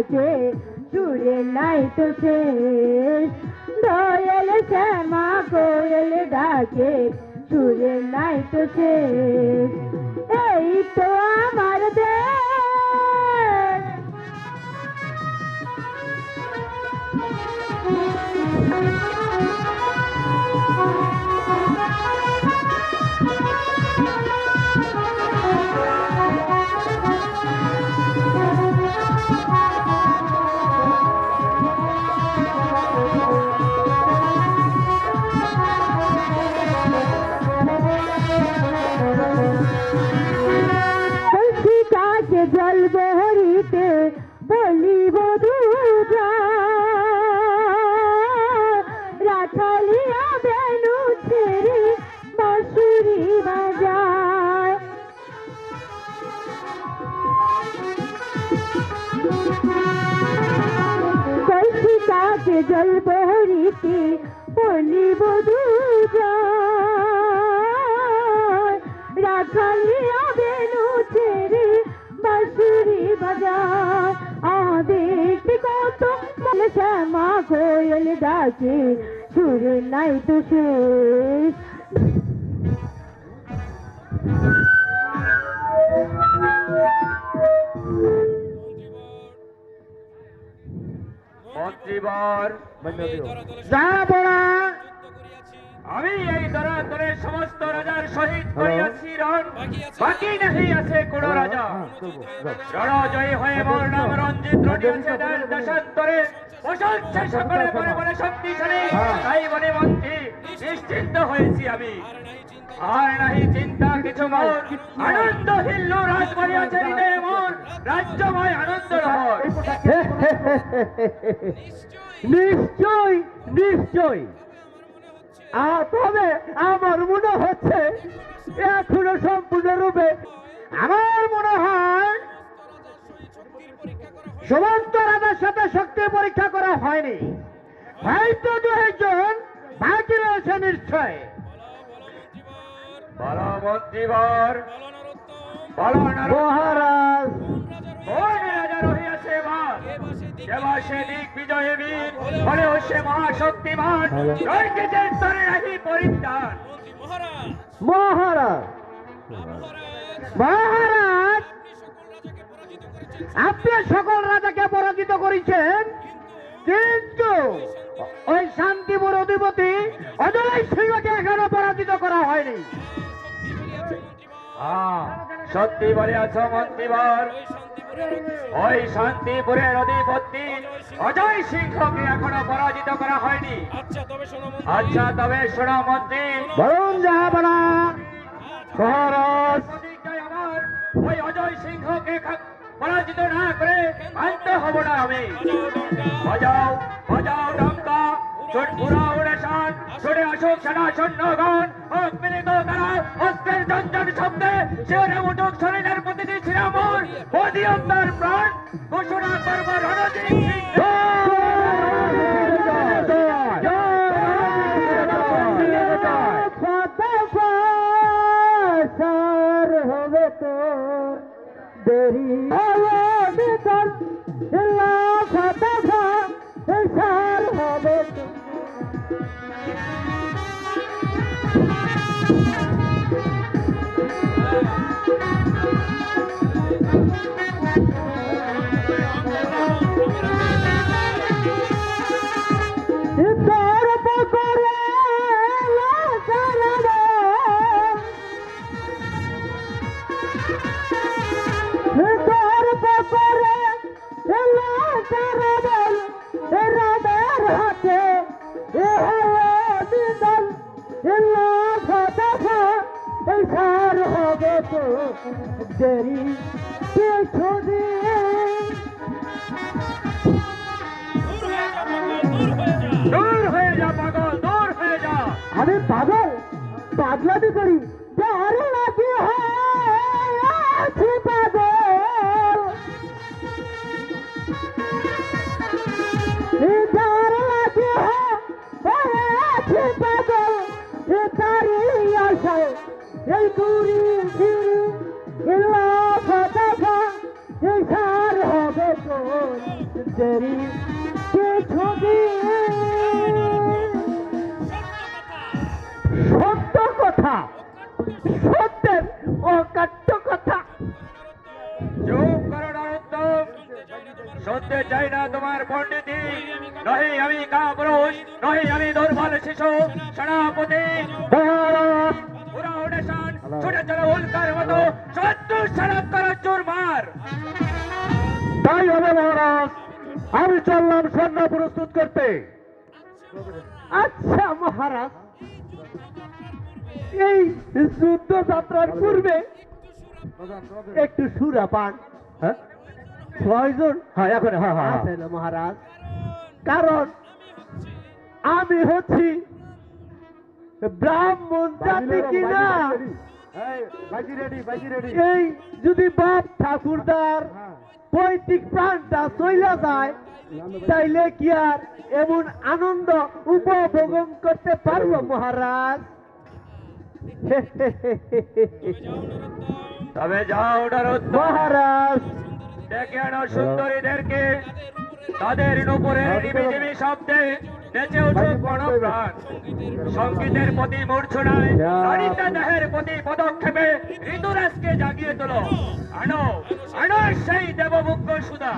ডাকে সুরে নাই তো শেষ দয়াল শ্যামা কোয়েল ডাকে সুরে নাই তো শেষ এই তো আমার দেশ। কাছে কাছে জল বহরিতে বলিব রাখালিয়া বেনু ছেড়ে বাঁশুরি বাজায়। দেখতে কত শ্যামা কোয়েল ডাকে, সুর নাই তো শেষ। মন্ত্রীবর আমি এই দরাদরের সমস্ত রাজার সহিত করিয়াছি রণ। বাকি নাহি আছে কোন রাজা। রণজয়ী হয়ে মোর নাম রঞ্জিত রটিয়াছে দেশ দেশান্তরে। সকলে বলে বলে শক্তিশালী। তাই বলে মন্ত্রী নিশ্চিন্ত হয়েছি আমি। আর নাহি চিন্তা। কিছু মোর আনন্দ হিল্ল রাজ করিয়াছে হৃদয়ে মোর রাজ্যময় আনন্দ নিশ্চয় নিশ্চয়। তবে আমার মনে হচ্ছে এখনও সম্পূর্ণরূপে আমার মনে হয় সমস্ত রাজার সাথে শক্তি পরীক্ষা করা হয়নি। হয়তো দু একজন বাকি রয়েছে নিশ্চয়। মহারাজ এবার। সে দিক বিজয়ে বীর। হলেও সে মহাশক্তিমান। দৈর্ঘ্যের স্তরে রাহি পরিত্রাণ? মহারাজ। মহারাজ। আপনি সকল রাজাকে পরাজিত করেছেন। কিন্তু ওই শান্তিপুর অধিপতি অজয় সিংহকে এখনও পরাজিত করা হয়নি। আহ, সত্যি বলিয়াছ মন্ত্রীবর ওই শান্তিপুরের অধিপতি অজয় সিংহকে এখনও পরাজিত করা হয়নি। আচ্ছা তবে শোনো মন্ত্রী। বরুণ মহারাজ আমার ওই অজয় সিংহকে পরাজিত না করে আনতে হব না আমি। বাজাও বাজাও ডঙ্কা ছোট পুরা উড়ে শান ছড়ে আসুক সেনা সৈন্যগণ। তারা অস্ত্রের জঞ্জন শব্দে। শিওরে উঠুক শিরামর অধিয়ন্তার প্রাণ ঘোষণা করব রণজিৎ হবে তো দেরি দেরি কিছু দিয়ে দূর হয়ে যা পাগল দূর হয়ে যা আমি পাগল পাগলামি করি। ফিরি তোর দেরি কে ছবি সত্য কথা সত্যের চাই না তোমার পণ্ডিতি নহে আমি কাপুরুষ আমি দুর্বল শিশু সেনাপতি তাই হবে মহারাজ আমি চললাম সৈন্য প্রস্তুত করতে। আচ্ছা মহারাজ এই যুদ্ধ যাত্রার পূর্বে একটু সুরা পান। হ্যাঁ? হ্যাঁ এখন হ্যাঁ হ্যাঁ মহারাজ। কারণ আমি হচ্ছি ব্রাহ্মণ জাতি কিনা? এই যদি বাপ ঠাকুরদার পৈতৃক প্রাণটা চইলা যায় তাইলে কি আর এমন আনন্দ উপভোগ করতে পারব মহারাজ? তবে যাও মহারাজ। ডেকে আনো সুন্দরীদেরকে। তাদের নুপুরের নিবিজিবি শব্দে নেচে উঠুক গণপ্রাণ। সঙ্গীতের প্রতি মূর্ছনায় দেহের প্রতি পদক্ষেপে ঋতুরাজকে জাগিয়ে তোলো। আনো। সেই দেবভুগ্য সুদা।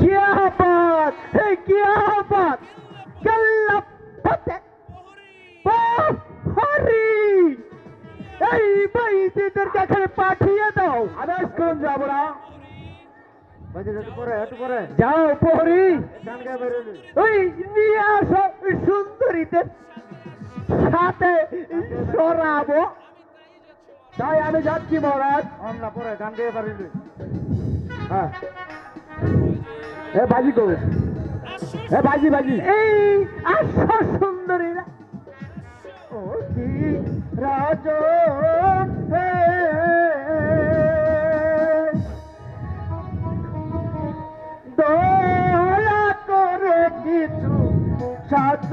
কিয়াপাত সেই কিয়াপাত কাল্লাপাতে। হরি এই বাইজিদেরকে এখানে পাঠিয়ে দাও। আদেশ করুন যাব না। যাও প্রহরি ওই নিয়ে আসো সুন্দরীদের সাথে সরাবো। তাই আমি যাচ্ছি মহারাজ। না পরে গান গায়ে বেরোলি হ্যাঁ। এ বাজি করো এ বাজি বাজি। এই আসো সুন্দরীরা। ও কি রাজ? দয়া করে কিছু সাজ।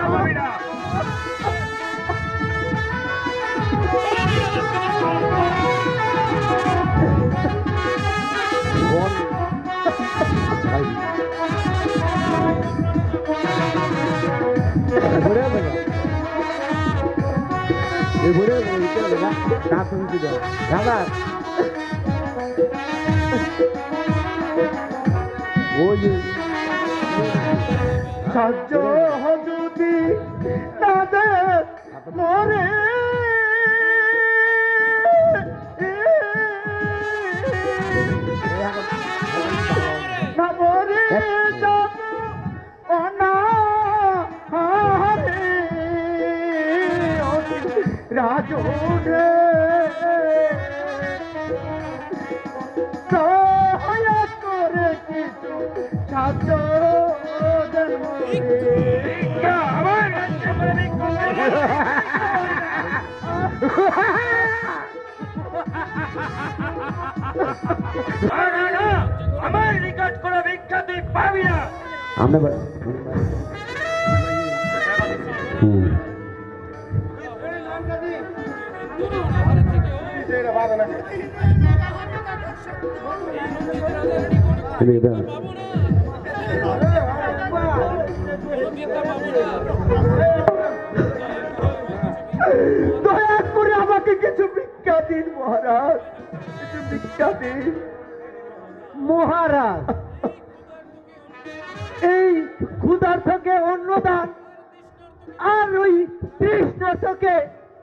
কোনো ভিক্ষা পাবি না। সাহায্য যদি তাদের মরে না মরে যাব অনাহারে রাজুরে দয়া করে কিছু সাহায্য ভিক্ষা, দয়া করে আমাকে কিছু ভিক্ষা দিন মহারাজ। কিছু ভিক্ষা দিন। মহারাজ। এই ক্ষুধার থেকে অন্নদান আর ওই তৃষ্ণ থেকে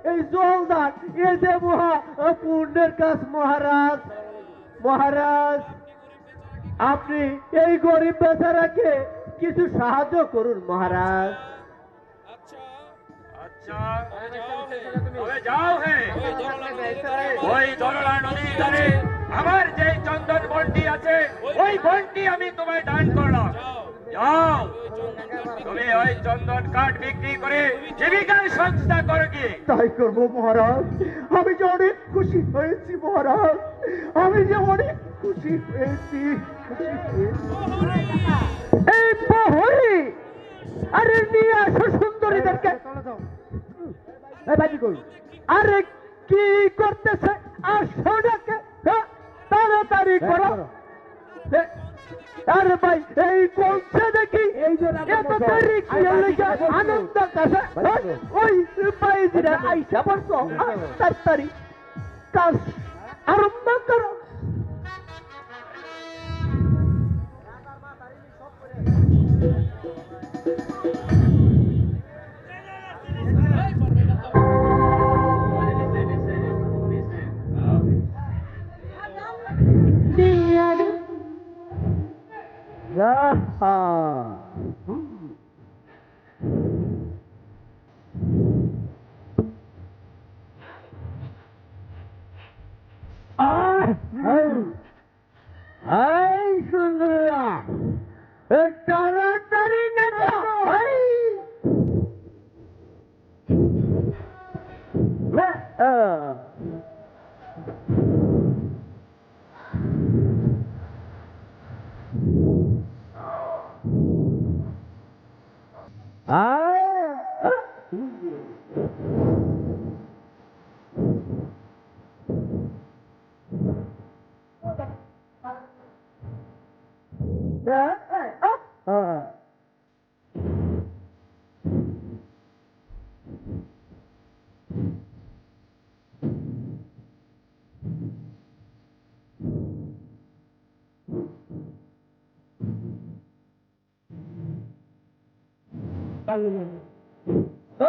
এই জলদার এ যে মহা পুণ্যের কাজ মহারাজ মহারাজ আপনি এই গরিব বেচারাকে কিছু সাহায্য করুন মহারাজ। আচ্ছা। তবে যাও হে। ওই দরলা নদীর ধারে। আমার যে চন্দন বন্টি আছে ওই বন্টি আমি তোমায় দান করলাম। যাও। তুমি ওই চন্দন কাঠ বিক্রি করে জীবিকার সংস্থা করো কি? তাই করব মহারাজ। আমি যে অনেক খুশি হয়েছি মহারাজ। আমি যে অনেক খুশি হয়েছি। এই প্রহরী! আরে নিয়ে আসো সুন্দরীদেরকে। আরে কি করতেছে? আসো হ্যাঁ, তাড়াতাড়ি করো। এ, আরে ভাই এই কোনছে দেখি এত কি লেগে আনন্দ কাছে হ্যাঁ, ওই বাইজিরা আইসা বলছো তাড়াতাড়ি কাজ আরম্ভ করো। Zaha. Ay şunlara. Ekranları ne Ay. Ve. Ah! 아, 그냥. 어?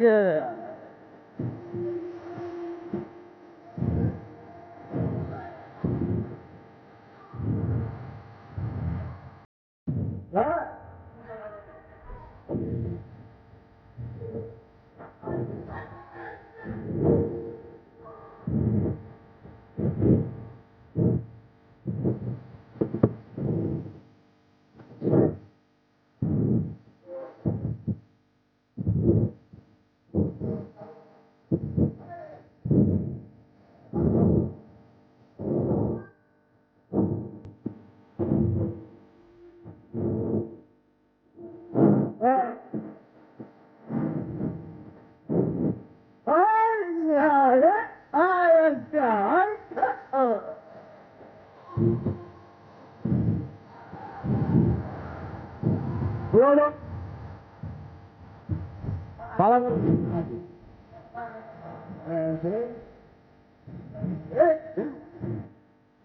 예.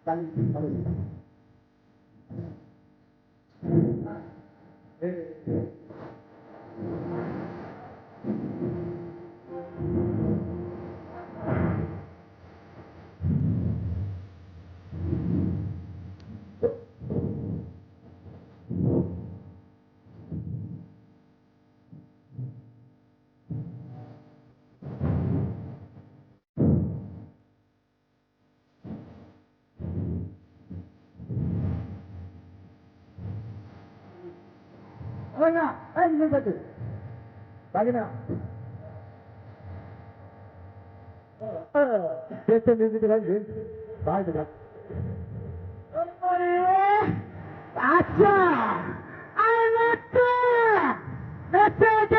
tal, tal. Eh. 하나 앉는 것들 마지막 됐다 됐다 됐다 말도 다 엄마를 맞춰 알았어 맞춰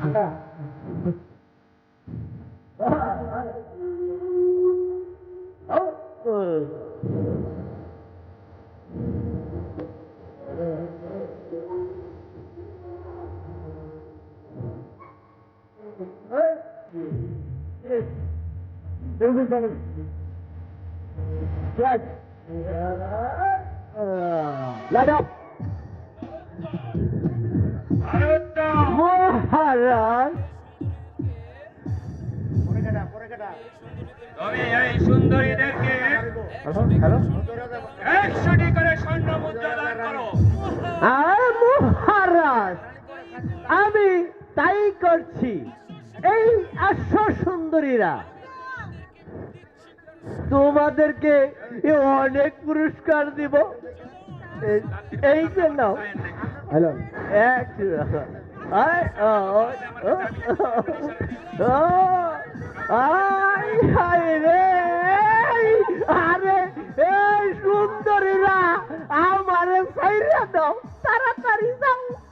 아까 Light up! মহারাজ তুমি এই সুন্দরীদেরকে একশোটি করে স্বর্ণ মুদ্রা দান করো। মহারাজ আমি তাই করছি। এই আশ্ব সুন্দরীরা। তোমাদেরকে অনেক পুরস্কার দিব। এই- এই জন্য হ্যালো। এক আয় ও ও ও আয় রে আরে এই সুন্দরীরা আমারে সাইরা দাও তাড়াতাড়ি যাও।